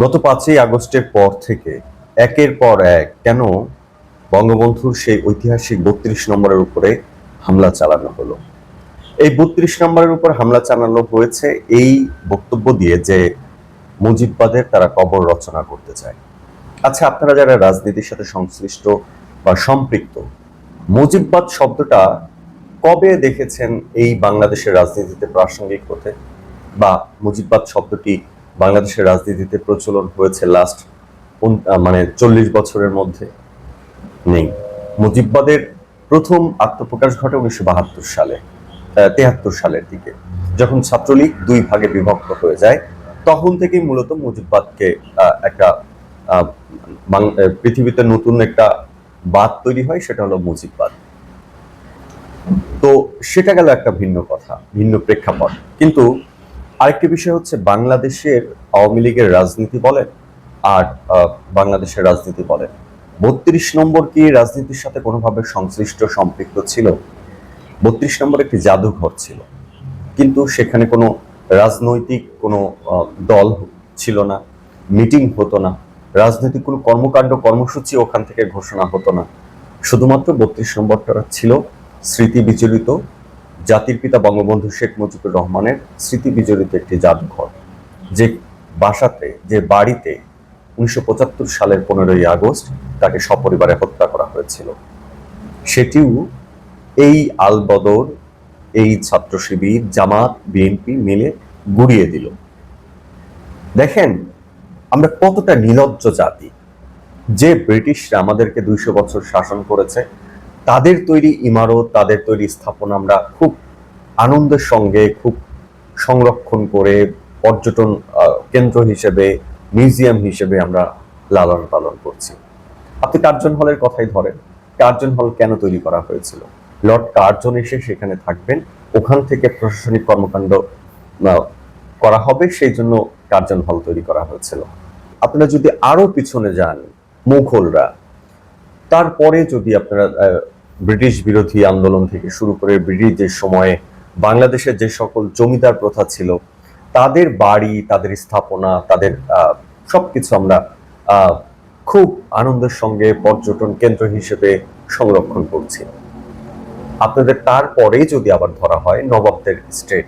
গত পাঁচই আগস্টের পর থেকে একের পর এক কেন বঙ্গবন্ধুর সেই ঐতিহাসিক বত্রিশ নম্বরের উপরে হামলা চালানো হলো? এই বত্রিশ নম্বরের উপর হামলা চালানো হয়েছে এই বক্তব্য দিয়ে যে মুজিববাদের তারা কবর রচনা করতে চায়। আচ্ছা আপনারা যারা রাজনীতির সাথে সংশ্লিষ্ট বা সম্পৃক্ত, মুজিববাদ শব্দটা কবে দেখেছেন এই বাংলাদেশের রাজনীতিতে প্রাসঙ্গিক হতে? বা মুজিববাদ শব্দটি বাংলাদেশের রাজনীতিতে প্রচলন হয়েছে লাস্ট মানে চল্লিশ বছরের মধ্যে নেই। মুজিববাদের প্রথম আত্মপ্রকাশ ঘটে উনিশশো বাহাত্তর সালে তেহাত্তর সালের দিকে। যখন ছাত্রলীগ দুই ভাগে বিভক্ত হয়ে যায়, তখন থেকেই মূলত মুজিববাদকে একটা পৃথিবীতে নতুন একটা বাদ তৈরি হয়, সেটা হলো মুজিববাদ। তো সেটা গেল একটা ভিন্ন কথা, ভিন্ন প্রেক্ষাপট। কিন্তু আরেকটি বিষয় হচ্ছে বাংলাদেশের আওয়ামী লীগের রাজনীতি বলেন আর বাংলাদেশের রাজনীতি বলেন। বত্রিশ নম্বর কি রাজনীতির সাথে কোনোভাবে সংশ্লিষ্ট সম্পৃক্ত ছিল? বত্রিশ নম্বর একটি জাদুঘর ছিল। কিন্তু সেখানে কোনো রাজনৈতিক কোনো দল ছিল না, মিটিং হতো না, রাজনৈতিক কোনো কর্মকাণ্ড, কর্মসূচি ওখান থেকে ঘোষণা হতো না। শুধুমাত্র বত্রিশ নম্বরটা ছিল স্মৃতি বিচলিত জাতির পিতা বঙ্গবন্ধু শেখ মুজিবুর রহমানের স্মৃতি বিজড়িত একটি জাদুঘর যে বাসাতে, যে বাড়িতে উনিশশো পঁচাত্তর সালের পনেরোই আগস্ট তাকে সপরিবারে হত্যা করা হয়েছিল। সেটিও এই আলবদর, এই ছাত্র শিবির, জামাত, বিএনপি মিলে গুড়িয়ে দিল। দেখেন, আমরা কতটা নিলজ্জ জাতি। যে ব্রিটিশরা আমাদেরকে দুইশো বছর শাসন করেছে তাদের তৈরি ইমারত, তাদের তৈরি স্থাপনা আমরা খুব আনন্দের সঙ্গে, খুব সংরক্ষণ করে পর্যটন কেন্দ্র হিসেবে, মিউজিয়াম হিসেবে আমরা লালন পালন করছি। আপনি কার্জন হলের কথাই ধরেন। কার্জন হল কেন তৈরি করা হয়েছিল? লর্ড কার্জন এসে সেখানে থাকবেন। ওখান থেকে প্রশাসনিক কর্মকাণ্ড করা হবে। সেই জন্য কার্জন হল তৈরি করা হয়েছিল। আপনারা যদি আরও পিছনে যান, মুঘলরা তারপরে যদি আপনারা ব্রিটিশ বিরোধী আন্দোলন থেকে শুরু করে ব্রিটিশদের সময়ে বাংলাদেশের যে সকল জমিদার প্রথা ছিল তাদের বাড়ি তাদের স্থাপনা তাদের আহ, সবকিছু আমরা খুব আনন্দের সঙ্গে পর্যটন কেন্দ্র হিসেবে সংরক্ষণ করছি। আপনাদের তারপরেই যদি আবার ধরা হয় নবাবদের স্টেট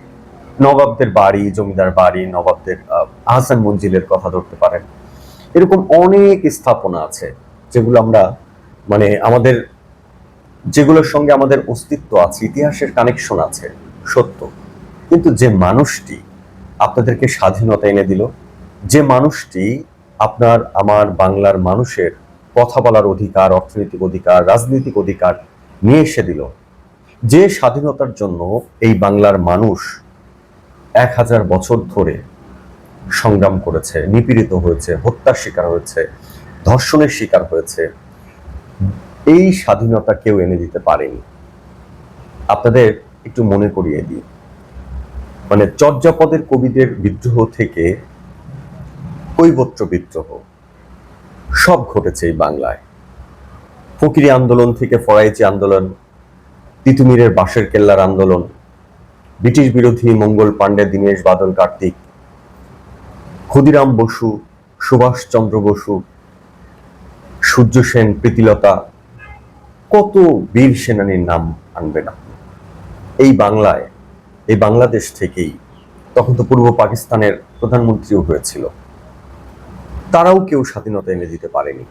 নবাবদের বাড়ি জমিদার বাড়ি নবাবদের আহ, আহসান মঞ্জিলের কথা ধরতে পারেন। এরকম অনেক স্থাপনা আছে যেগুলো আমরা মানে আমাদের যেগুলোর সঙ্গে আমাদের অস্তিত্ব আছে, ইতিহাসের কানেকশন আছে, সত্য। কিন্তু যে মানুষটি আপনাদেরকে স্বাধীনতা এনে দিল, যে মানুষটি আপনার, আমার বাংলার মানুষের কথা বলার অধিকার, অর্থনৈতিক অধিকার, রাজনৈতিক অধিকার নিয়ে এসে দিল, যে স্বাধীনতার জন্য এই বাংলার মানুষ এক হাজার বছর ধরে সংগ্রাম করেছে, নিপীড়িত হয়েছে, হত্যার শিকার হয়েছে, ধর্ষণের শিকার হয়েছে এই স্বাধীনতা কেউ এনে দিতে পারেনি। আপনাদের একটু মনে করিয়ে দিই। মানে চর্যাপদের কবিদের বিদ্রোহ থেকে কৈবত্র বিদ্রোহ, সব ঘটেছে এই বাংলায়। ফকিরি আন্দোলন থেকে ফরাইচি আন্দোলন, তিতুমিরের বাঁশের কেল্লার আন্দোলন, ব্রিটিশ বিরোধী মঙ্গল পাণ্ডে দীনেশ বাদল কার্তিক, ক্ষুদিরাম বসু, সুভাষচন্দ্র বসু সূর্য সেন, প্রীতিলতা, কত বীর সেনানীর নাম আনবেন আপনি এই বাংলায়, এই বাংলাদেশ থেকেই তখন তো পূর্ব পাকিস্তানের প্রধানমন্ত্রীও হয়েছিল। তারাও কেউ স্বাধীনতা এনে দিতে পারেনি।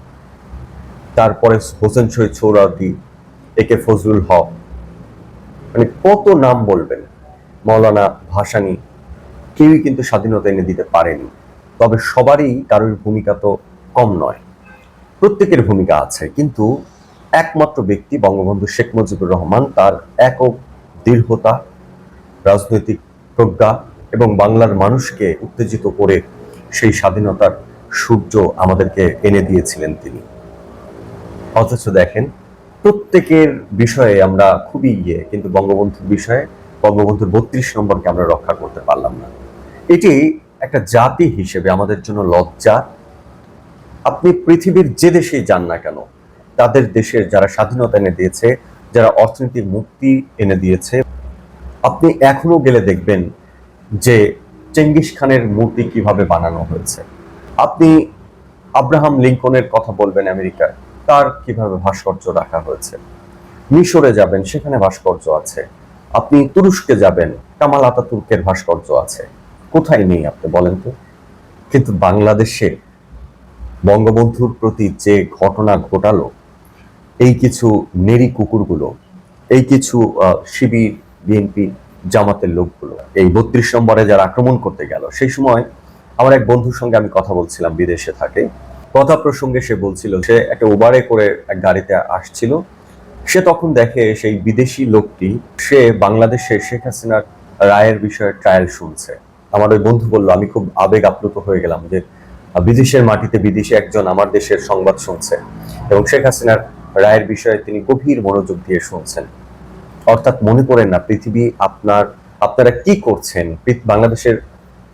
তারপরে হোসেন শহীদ সৌরাদি একে ফজলুল হক মানে কত নাম বলবেন। মৌলানা ভাসানি, কেউই কিন্তু স্বাধীনতা এনে দিতে পারেনি। তবে সবারই কারোর ভূমিকা তো কম নয়। প্রত্যেকের ভূমিকা আছে, কিন্তু একমাত্র ব্যক্তি বঙ্গবন্ধু শেখ মুজিবুর রহমান, তার একক দৃঢ়তা, রাজনৈতিক প্রজ্ঞা এবং বাংলার মানুষকে উত্তেজিত করে সেই স্বাধীনতার সূর্য আমাদেরকে এনে দিয়েছিলেন তিনি। অথচ দেখেন, প্রত্যেকের বিষয়ে আমরা খুবই ইয়ে কিন্তু বঙ্গবন্ধুর বিষয়ে, বঙ্গবন্ধুর বত্রিশ নম্বরকে আমরা রক্ষা করতে পারলাম না। এটি একটা জাতি হিসেবে আমাদের জন্য লজ্জা আপনি পৃথিবীর যে দেশেই যান না কেন, তাদের দেশের যারা স্বাধীনতা এনে দিয়েছে, যারা অর্থনৈতিক মুক্তি এনে দিয়েছে, আপনি এখনও গেলে দেখবেন যে চেঙ্গিস খানের মূর্তি কীভাবে বানানো হয়েছে। আপনি আব্রাহাম লিঙ্কনের কথা বলবেন আমেরিকায়, তার কীভাবে ভাস্কর্য রাখা হয়েছে। মিশরে যাবেন, সেখানে ভাস্কর্য আছে। আপনি তুরস্কে যাবেন, কামাল আতাতুর্কের ভাস্কর্য আছে। কোথায় নেই আপনি বলেন তো? কিন্তু বাংলাদেশে বঙ্গবন্ধুর প্রতি যে ঘটনা ঘটালো, এই কিছু নেরি কুকুরগুলো, এই কিছু শিবির, বিএনপি জামাতের লোকগুলো, এই বত্রিশ নম্বরে যারা আক্রমণ করতে গেল, সেই সময় আমার এক বন্ধুর সঙ্গে আমি কথা বলছিলাম বিদেশে থাকে। কথা প্রসঙ্গে সে বলছিল, সে একটা ওবারে করে এক গাড়িতে আসছিল। সে তখন দেখে সেই বিদেশি লোকটি, সে বাংলাদেশে শেখ হাসিনার রায়ের বিষয়ে ট্রায়াল শুনছে। আমার ওই বন্ধু বলল, আমি খুব আবেগ আপ্লুত হয়ে গেলাম যে বিদেশের মাটিতে বিদেশি একজন আমার দেশের সংবাদ শুনছে। এবং শেখ হাসিনার রায়ের বিষয়ে তিনি গভীর মনোযোগ দিয়ে শুনছেন। অর্থাৎ মনে করেন না, পৃথিবী আপনার, আপনারা কি করছেন? বাংলাদেশের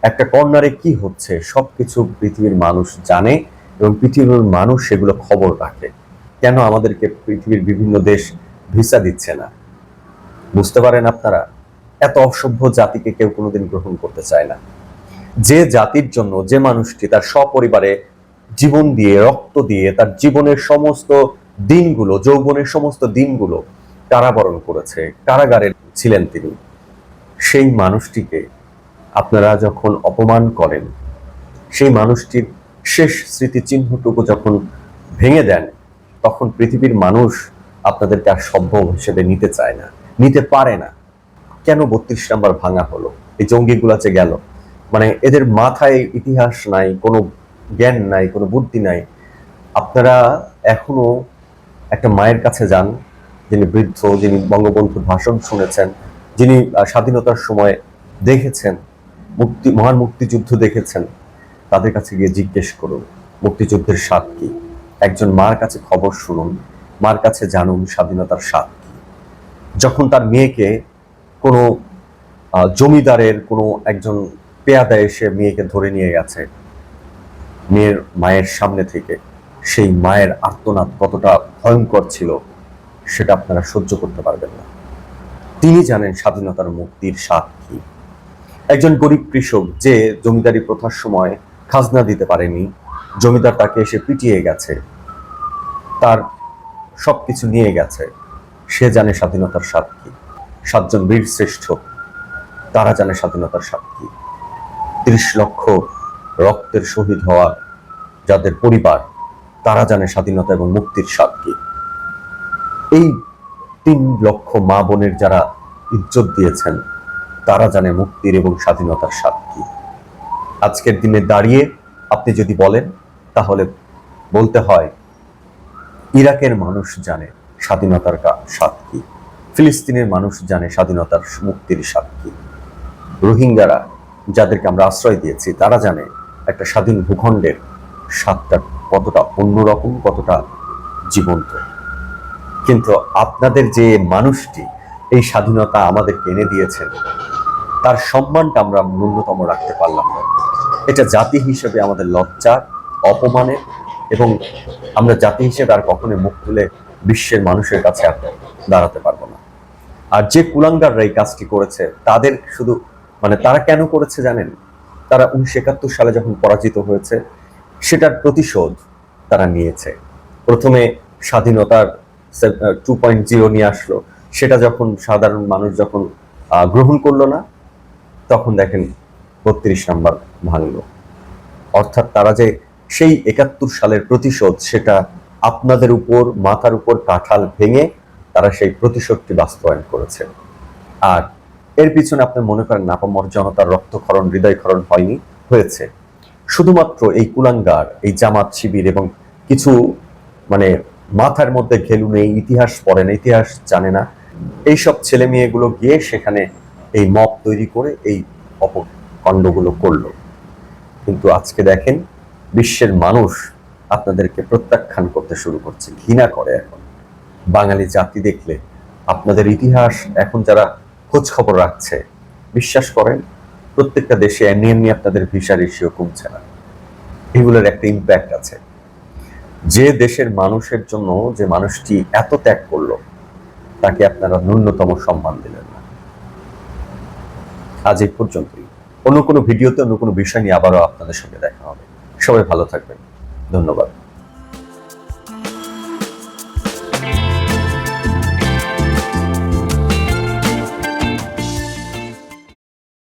একটা কর্নারে কি হচ্ছে? সবকিছু পৃথিবীর মানুষ জানে এবং পৃথিবীর মানুষ সেগুলো খবর রাখে। কেন আমাদেরকে পৃথিবীর বিভিন্ন দেশ ভিসা দিচ্ছে না? বুঝতে পারেন আপনারা, এত অসভ্য জাতিকে কেউ কোনোদিন গ্রহণ করতে চায় না। যে জাতির জন্য যে মানুষটি তার সপরিবারে জীবন দিয়ে, রক্ত দিয়ে, তার জীবনের সমস্ত দিনগুলো, যৌবনের সমস্ত দিনগুলো কারাবরণ করেছে, কারাগারে ছিলেন তিনি। সেই মানুষটিকে আপনারা যখন অপমান করেন, সেই মানুষটির শেষ স্মৃতিচিহ্নটুকু যখন ভেঙে দেন, তখন পৃথিবীর মানুষ আপনাদেরকে আর সভ্য হিসেবে নিতে চায় না, নিতে পারে না। কেন বত্রিশ নাম্বার ভাঙা হলো? এই জঙ্গিগুলা যে গেল। মানে এদের মাথায় ইতিহাস নাই, কোনো জ্ঞান নাই, কোনো বুদ্ধি নাই। আপনারা এখনও একটা মায়ের কাছে যান, যিনি বৃদ্ধ, যিনি বঙ্গবন্ধুর ভাষণ শুনেছেন, যিনি স্বাধীনতার সময় দেখেছেন, মুক্তি, মহান মুক্তিযুদ্ধ দেখেছেন, তাদের কাছে গিয়ে জিজ্ঞেস করুন, মুক্তিযুদ্ধের স্বাদ কি? একজন মার কাছে খবর শুনুন, মার কাছে জানুন স্বাধীনতার স্বাদ কি। যখন তার মেয়েকে কোনো জমিদারের কোনো একজন পেয়াদা এসে মেয়েকে ধরে নিয়ে গেছে। মেয়ের মায়ের সামনে থেকে। সেই মায়ের আর্তনাদ কতটা ভয়ঙ্কর ছিল, সেটা আপনারা সহ্য করতে পারবেন না। তিনি জানেন স্বাধীনতার মুক্তির স্বাদ কি একজন গরিব কৃষক যে জমিদারি প্রথার সময় খাজনা দিতে পারেনি, জমিদার তাকে এসে পিটিয়ে গেছে। তার সবকিছু নিয়ে গেছে। সে জানে স্বাধীনতার স্বাদ কি সাতজন বীর শ্রেষ্ঠ তারা জানে স্বাধীনতার স্বাদ কি ত্রিশ লক্ষ রক্তের শহীদ হওয়া যাদের পরিবার, তারা জানে স্বাধীনতা এবং মুক্তির স্বাদ কি। এই তিন লক্ষ মা বোনের যারা ইজ্জত দিয়েছেন, তারা জানে মুক্তির এবং স্বাধীনতার স্বাদ কি। আজকের দিনে দাঁড়িয়ে আপনি যদি বলেন, তাহলে বলতে হয়, ইরাকের মানুষ জানে স্বাধীনতার স্বাদ কি। ফিলিস্তিনের মানুষ জানে স্বাধীনতার মুক্তির স্বাদ কি। রোহিঙ্গারা যাদেরকে আমরা আশ্রয় দিয়েছি, তারা জানে একটা স্বাধীন ভূখণ্ডের স্বাদটা কতটা অন্যরকম, কতটা জীবন্ত। কিন্তু আপনাদের যে মানুষটি এই স্বাধীনতা আমাদেরকে এনে দিয়েছেন, তার সম্মানটা আমরা ন্যূনতম রাখতে পারলাম না। এটা জাতি হিসেবে আমাদের লজ্জার অপমানের এবং আমরা জাতি হিসেবে আর কখনোই মুখ খুলে বিশ্বের মানুষের কাছে আর দাঁড়াতে পারব না। আর যে কুলাঙ্গাররা এই কাজটি করেছে, তাদের শুধু মানে তারা কেন করেছে জানেন? তারা উনিশশো একাত্তর সালে যখন পরাজিত হয়েছে, সেটার প্রতিশোধ তারা নিয়েছে। প্রথমে স্বাধীনতার টু পয়েন্ট জিরো নিয়ে আসলো। সেটা যখন সাধারণ মানুষ যখন গ্রহণ করল না, তখন দেখেন বত্রিশ নাম্বার ভাঙলো। অর্থাৎ তারা যে সেই একাত্তর সালের প্রতিশোধ, সেটা আপনাদের উপর, মাথার উপর কাঁঠাল ভেঙে তারা সেই প্রতিশোধটি বাস্তবায়ন করেছে। আর এর পিছনে আপনি মনে করেন নাপামর জনতার রক্তক্ষরণ, হৃদয়ক্ষরণ হয়নি, হয়েছে। শুধুমাত্র এই কুলাঙ্গার, এই জামাত শিবির এবং কিছু মানে মাথার মধ্যে ঘেলু নেই, ইতিহাস পড়ে না, ইতিহাস জানে না, এইসব ছেলে মেয়েগুলো গিয়ে সেখানে এই মপ তৈরি করে এই অপকাণ্ডগুলো করল। কিন্তু আজকে দেখেন, বিশ্বের মানুষ আপনাদেরকে প্রত্যাখ্যান করতে শুরু করছে, ঘৃণা করে এখন। বাঙালি জাতি দেখলে আপনাদের ইতিহাস, এখন যারা খোঁজ খবর রাখছে। বিশ্বাস করেন, প্রত্যেকটা দেশে এমনি আপনাদের ভিসা রেশিও কমছে না। এগুলোর একটা ইম্প্যাক্ট আছে। যে দেশের মানুষের জন্য যে মানুষটি এত ত্যাগ করল, তাকে আপনারা ন্যূনতম সম্মান দিলেন না। আজ এই পর্যন্তই। অন্য কোনো ভিডিওতে অন্য কোনো বিষয় নিয়ে আবারও আপনাদের সঙ্গে দেখা হবে। সবাই ভালো থাকবেন। ধন্যবাদ।